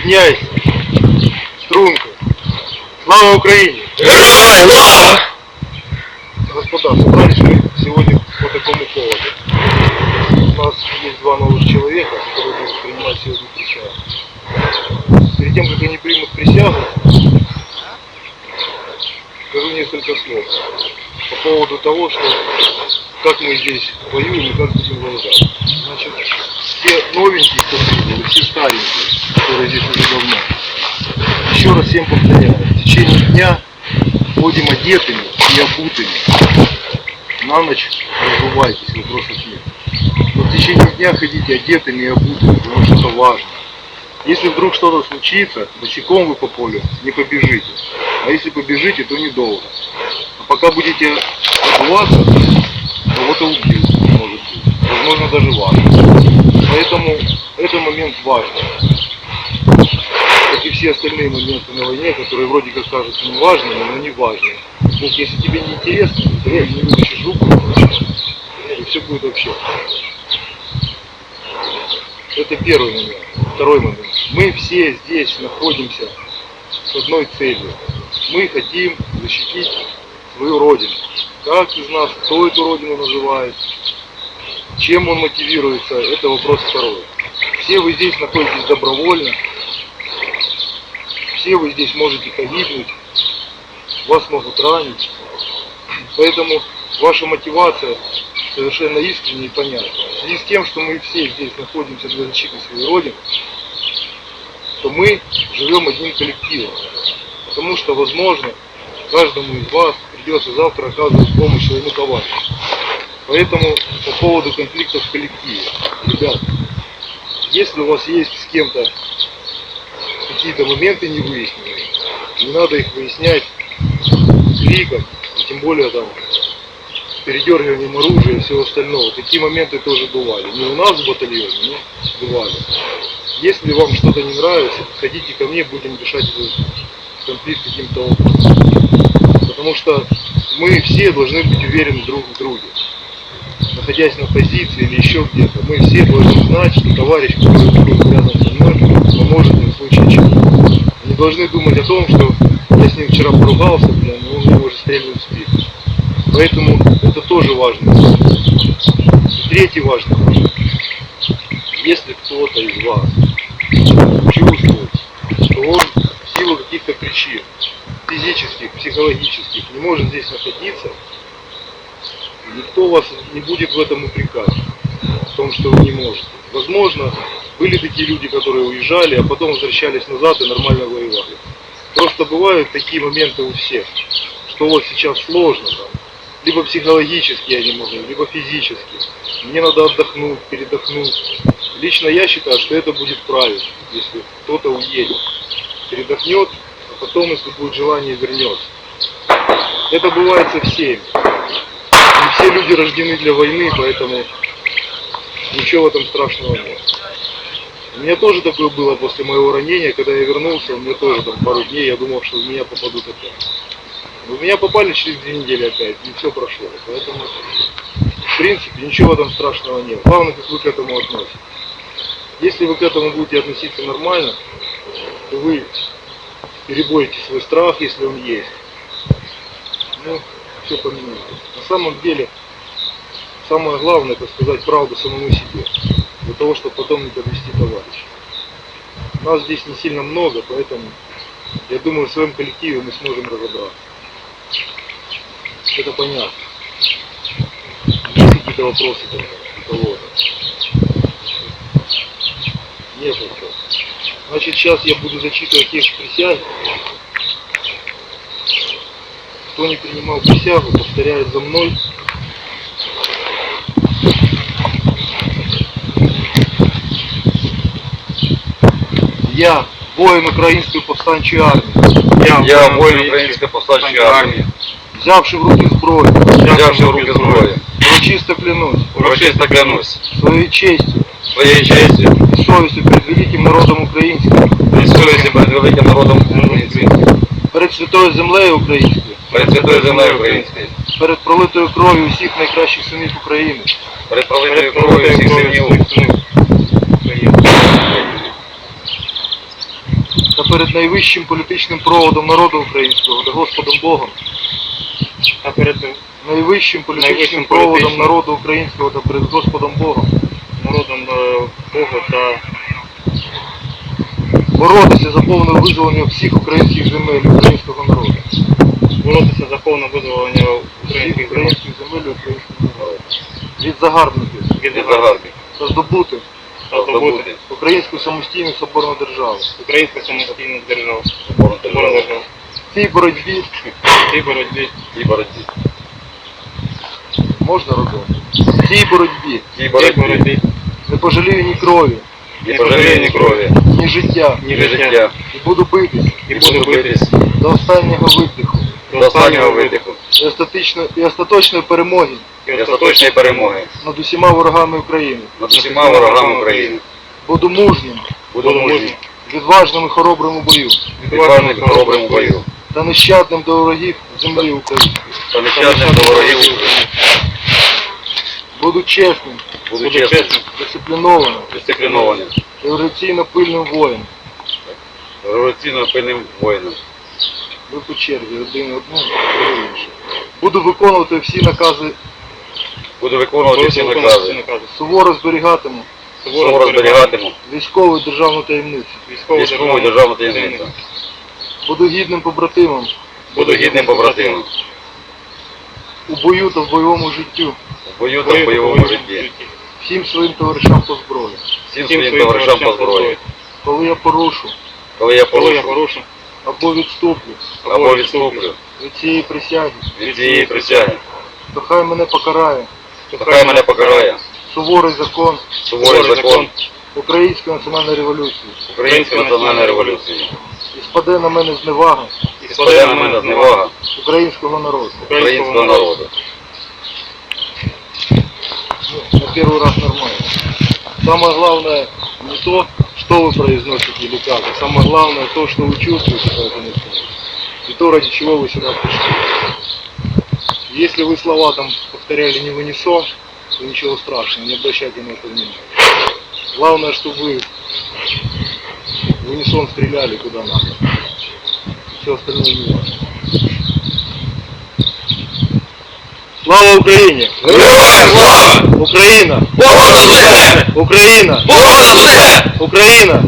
Рівняйся. Струнко. Слава Україні! Героям слава! Господа, собрались мы сегодня по такому поводу. У нас есть два новых человека, которые будут принимать сегодня присягу. Перед тем, как они примут присягу, скажу несколько слов по поводу того, что как мы здесь воюем и как будем воевать. Значит, все новенькие, кто прибыл, всем повторяю, в течение дня ходим одетыми и обутыми. На ночь разувайтесь, вопросов нет. Но в течение дня ходите одетыми и обутыми, потому что это важно. Если вдруг что-то случится, босиком вы по полю не побежите. А если побежите, то недолго. А пока будете обуваться, кого-то убьют, может быть. Возможно, даже вас. Поэтому этот момент важный. Как и все остальные моменты на войне, которые вроде как кажутся важными, но не важные. Ну, если тебе не интересно, то ты не вытащишь руку, и все будет вообще. Это первый момент. Второй момент. Мы все здесь находимся с одной целью. Мы хотим защитить свою родину. Как из нас, кто эту родину называет, чем он мотивируется, это вопрос второй. Все вы здесь находитесь добровольно, все вы здесь можете погибнуть, вас могут ранить. Поэтому ваша мотивация совершенно искренне и понятна. В связи с тем, что мы все здесь находимся для защиты своей Родины, то мы живем одним коллективом. Потому что, возможно, каждому из вас придется завтра оказывать помощь своему товарищу. Поэтому по поводу конфликтов в коллективе. Ребят, если у вас есть с кем-то какие-то моменты не выясненные, не надо их выяснять криком, и тем более там передергиванием оружия и всего остального. Такие моменты тоже бывали. Не у нас в батальоне, но бывали. Если вам что-то не нравится, ходите ко мне, будем решать этот конфликт каким-то образом. Потому что мы все должны быть уверены друг в друге. Находясь на позиции или еще где-то, мы все должны знать, что товарищ, который рядом со мной, поможет мне в случае чего. Должны думать о том, что я с ним вчера поругался, блин, и он мне уже стрельнул в спину. Поэтому это тоже важно. И третий важный момент. Если кто-то из вас чувствует, что он в силу каких-то причин, физических, психологических, не может здесь находиться, никто вас не будет в этом упрекать, в том, что вы не можете. Возможно, были такие люди, которые уезжали, а потом возвращались назад и нормально воевали. Просто бывают такие моменты у всех, что вот сейчас сложно там, либо психологически я не могу, либо физически. Мне надо отдохнуть, передохнуть. Лично я считаю, что это будет правильно, если кто-то уедет, передохнет, а потом, если будет желание, вернется. Это бывает со всеми. Не все люди рождены для войны, поэтому ничего в этом страшного нет. У меня тоже такое было после моего ранения, когда я вернулся, у меня тоже там пару дней, я думал, что в меня попадут опять. В меня попали через две недели опять, и все прошло. Поэтому, в принципе, ничего этом страшного нет. Главное, как вы к этому относитесь. Если вы к этому будете относиться нормально, то вы переборете свой страх, если он есть. Ну, все поменяется. На самом деле, самое главное, это сказать правду самому себе. Того, чтобы потом не подвести товарища. Нас здесь не сильно много, поэтому я думаю, в своем коллективе мы сможем разобраться. Это понятно. Есть какие-то вопросы там у кого-то? Нет вопросов. Значит, сейчас я буду зачитывать текст присяги. Кто не принимал присягу, повторяет за мной. Я, воин Української повстанчої армії, Я воин Украинской повстанчей армии, взявши в руки зброю, взявший в руки зброю, урочисто клянусь. Урочисто клянусь. Своєю честью своей честью і совістю перед великим народом українським, и совестью перед великим народом украинским, перед святою землею українською, перед святою землею українською, перед пролитою кров'ю усіх найкращих синів України, перед пролитою кров'ю всіх синів України. та перед найвищим політичним проводом народу українського та Господом Богом, та перед найвищим політичним Найвищим проводом політичним. народу українського та перед Господом Богом, народом е, Богу та боротися за повне визволення всіх українських земель українського народу. боротися за повне визволення Всіх українських земель українських земель українського народу. Від загарбників від Від загарбників та здобути та здобути українську самостійну соборну державу. українську самостійну державу. Соборна Соборну держава. державу. В цій боротьбі В цій боротьбі І боротьбі. можна робити. В цій боротьбі в цій боротьбі. не пожалію ні крові, І пожалію ні крові. ні життя, ні життя і буду битись і буду битись до останнього видиху До останнього видиху. і остаточної, і остаточної перемоги І остаточної перемоги. над усіма ворогами України. Над усіма ворогами України. Буду мужнім, Буду мужнім. відважним і хоробрим у бою Відважним і хоробрим у бою. та нещадним до ворогів землі української. Та нещадним до ворогів. Буду чесним, Буду чесним. Дисциплінованим. дисциплінованим, революційно пильним воїном. Революційно пильним воїном. Ви по черзі, один одну, другий. Буду виконувати всі накази, Буду виконувати всі накази. суворо зберігатиму Суворо зберігатиму. військову і державну таємницю. Військову Військову і державну таємницю. Буду гідним побратимом. Буду гідним побратимом. у бою та в бойовому життю, В бою та в бойовому житті. всім своїм товаришам по зброї. Всім своїм товаришам по зброї. Коли я порушу. Коли я порушу. або відступлю. Або відступлю. від цієї присяги, від цієї присяги, то хай мене покарає. То хай мене покарає суворий закон суворий закон Української національної революції Української національної революції. і спаде на мене зневага і Спаде на мене зневага українського народу. українського народу. Ну, на первый раз нормально. Самое главное не то, что вы произносите или как, а самое главное то, что вы чувствуете по этому поводу. И то, ради чего вы сюда пришли. Если вы слова там повторяли не в унисон, то ничего страшного, не обращайте на это внимания. Главное, чтобы вы в унисон стреляли куда надо. Все остальное не важно. Слава Україні! Героям слава! Україна! Понад усе! Україна! Понад усе! Україна!